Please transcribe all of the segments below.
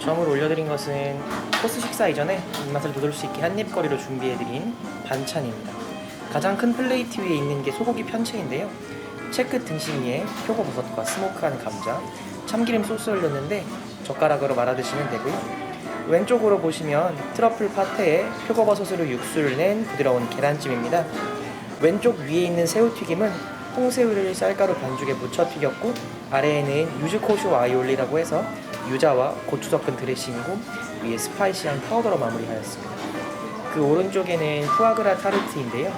처음으로 올려드린 것은 코스 식사 이전에 입맛을 돋울 수 있게 한입거리로 준비해드린 반찬입니다. 가장 큰 플레이트 위에 있는 게 소고기 편채인데요. 채끝 등심 위에 표고버섯과 스모크한 감자, 참기름 소스 올렸는데 젓가락으로 말아 드시면 되고요. 왼쪽으로 보시면 트러플 파테에 표고버섯으로 육수를 낸 부드러운 계란찜입니다. 왼쪽 위에 있는 새우튀김은 홍새우를 쌀가루 반죽에 묻혀 튀겼고 아래에는 유즈코쇼 아이올리라고 해서 유자와 고추 섞은 드레싱이고 위에 스파이시한 파우더로 마무리하였습니다. 그 오른쪽에는 푸아그라 타르트인데요.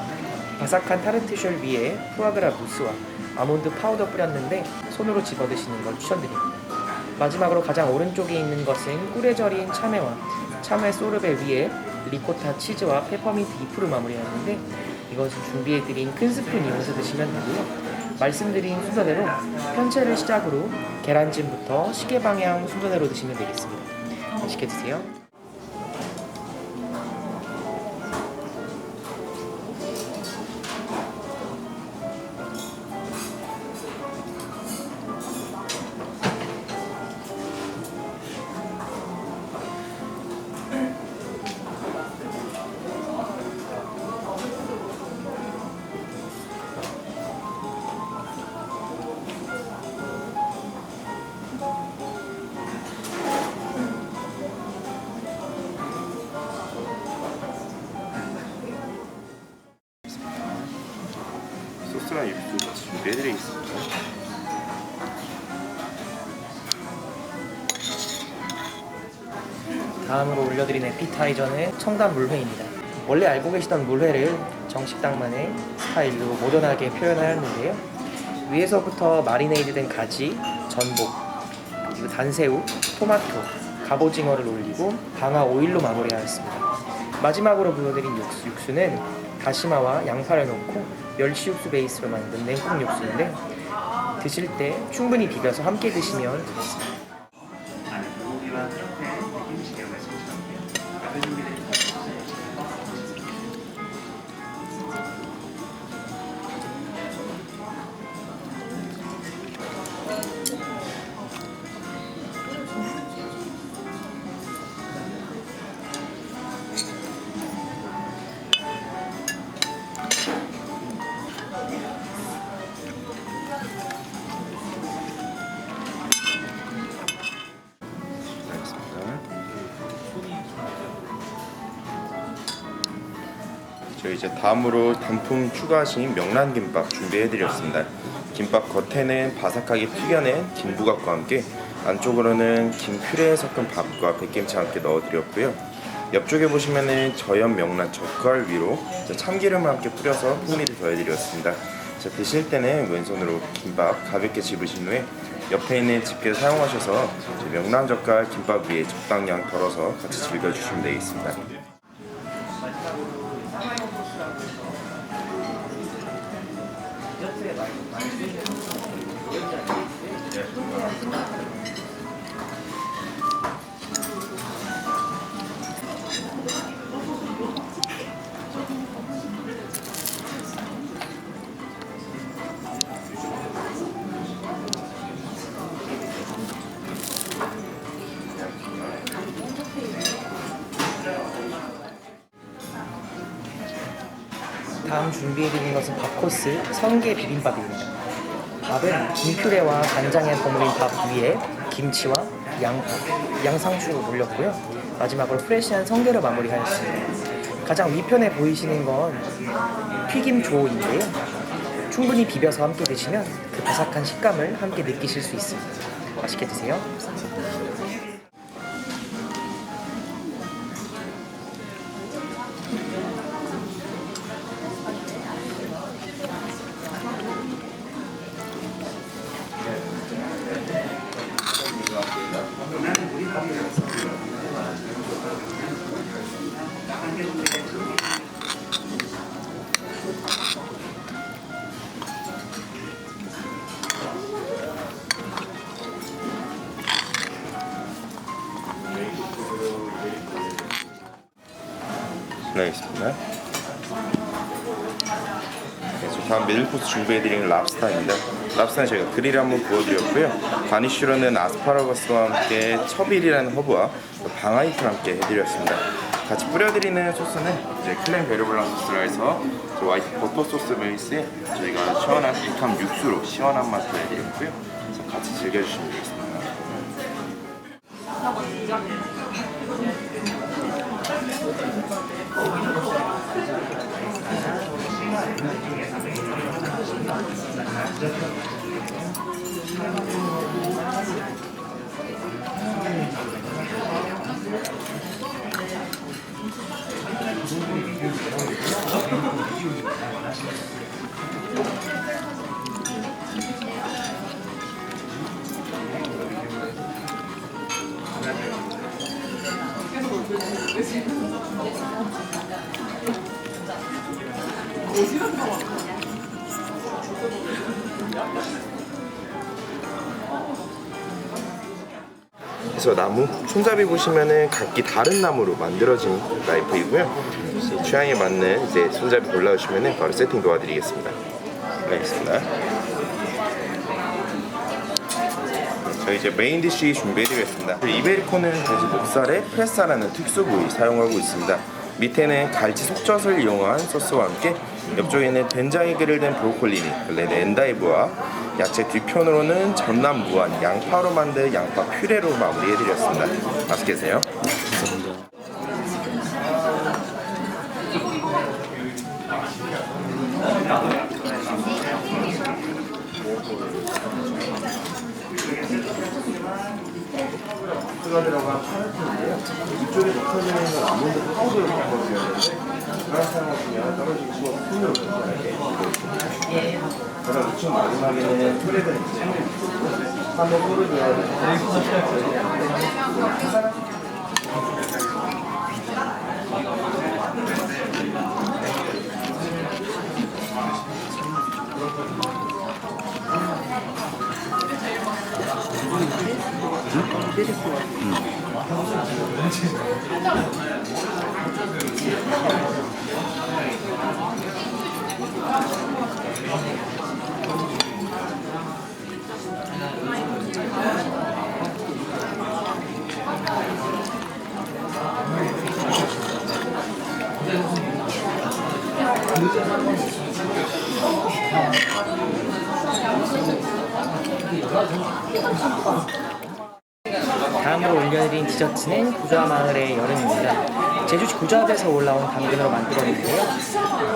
바삭한 타르트 쉘 위에 푸아그라 무스와 아몬드 파우더 뿌렸는데 손으로 집어 드시는 걸 추천드립니다. 마지막으로 가장 오른쪽에 있는 것은 꿀에 절인 참외와 참외 소르베 위에 리코타 치즈와 페퍼민트 잎으로 마무리하는데 이것은 준비해드린 큰 스푼 이용해서 드시면 되고요. 말씀드린 순서대로 편채를 시작으로 계란찜부터 시계 방향 순서대로 드시면 되겠습니다. 맛있게 드세요. 소스랑 육수 같이 준비해드리겠습니다. 다음으로 올려드린 에피타이저는 청담 물회입니다. 원래 알고 계시던 물회를 정식당만의 스타일로 모던하게 표현하였는데요. 위에서부터 마리네이드된 가지, 전복, 그리고 단새우, 토마토, 갑오징어를 올리고 방아 오일로 마무리하였습니다. 마지막으로 보여드린 육수, 육수는 다시마와 양파를 넣고 멸치 육수 베이스로 만든 냉국 육수인데 드실 때 충분히 비벼서 함께 드시면 저희 이제 다음으로 단품 추가하신 명란김밥 준비해드렸습니다. 김밥 겉에는 바삭하게 튀겨낸 김부각과 함께 안쪽으로는 김 퓨레에 섞은 밥과 백김치 함께 넣어드렸고요. 옆쪽에 보시면은 저염 명란 젓갈 위로 참기름을 함께 뿌려서 풍미를 더해드렸습니다. 자, 드실 때는 왼손으로 김밥 가볍게 집으신 후에 옆에 있는 집게 사용하셔서 명란 젓갈 김밥 위에 적당량 덜어서 같이 즐겨주시면 되겠습니다. 다음 준비해드린 것은 밥 코스 성게 비빔밥입니다. 밥은 김퓨레와 간장에 버무린 밥 위에 김치와 양파, 양상추를 올렸고요. 마지막으로 프레시한 성게를 마무리하였습니다. 가장 위편에 보이시는 건 튀김 조인데요. 충분히 비벼서 함께 드시면 그 바삭한 식감을 함께 느끼실 수 있습니다. 맛있게 드세요. 네, 알겠습니다. 그래서 다음 메인 코스 준비해드리는 랍스타입니다. 랍스타는 저희가 그릴에 한번 구워드렸고요. 가니쉬로는 아스파라거스와 함께 처빌이라는 허브와 방아잎을 함께 해드렸습니다. 같이 뿌려드리는 소스는 이제 클램 베르블랑 소스라 해서 저 화이트 버터 소스 베이스에 저희가 시원한 백함 육수로 시원한 맛을 해드렸고요. 그래서 같이 즐겨주시면 되겠습니다. Definitely. 그래서 나무 손잡이 보시면은 각기 다른 나무로 만들어진 나이프이고요. 혹시 취향에 맞는 이제 손잡이 골라주시면은 바로 세팅 도와드리겠습니다. 네, 알겠습니다. 저희 이제 메인 디쉬 준비해드리겠습니다. 이베리코는 돼지 목살에 프레사라는 특수 부위 사용하고 있습니다. 밑에는 갈치 속젓을 이용한 소스와 함께 옆쪽에는 된장에 그릴된 브로콜리니, 원래는 엔다이브와 야채 뒤편으로는 전남 무안 양파로 만든 양파 퓨레로 마무리해드렸습니다. 맛있게 드세요. 손으로 변경하게 그럼 우측 마지막에는 퓨레를 한번 뿌려줘야 다음으로 올려드린 디저트는 구좌 마을의 여름입니다. 제주시 구좌읍에서 올라온 당근으로 만들었는데요.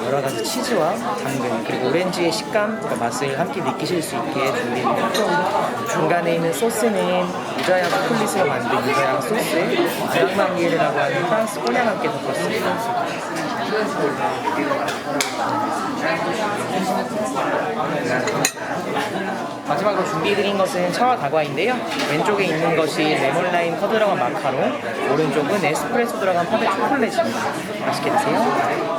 여러 가지 치즈와 당근 그리고 오렌지의 식감, 그 맛을 함께 느끼실 수 있게 준비했고요. 중간에 있는 소스는 유자향 초콜릿으로 만든 유자향 소스에 브랑망리에라고 하는 프랑스 꼬냑 함께 섞었습니다. 마지막으로 준비해드린 것은 차와 다과인데요. 왼쪽에 있는 것이 레몬라임 커 들어간 마카롱, 오른쪽은 에스프레소 들어간 파베 초콜릿입니다. 맛있게 드세요.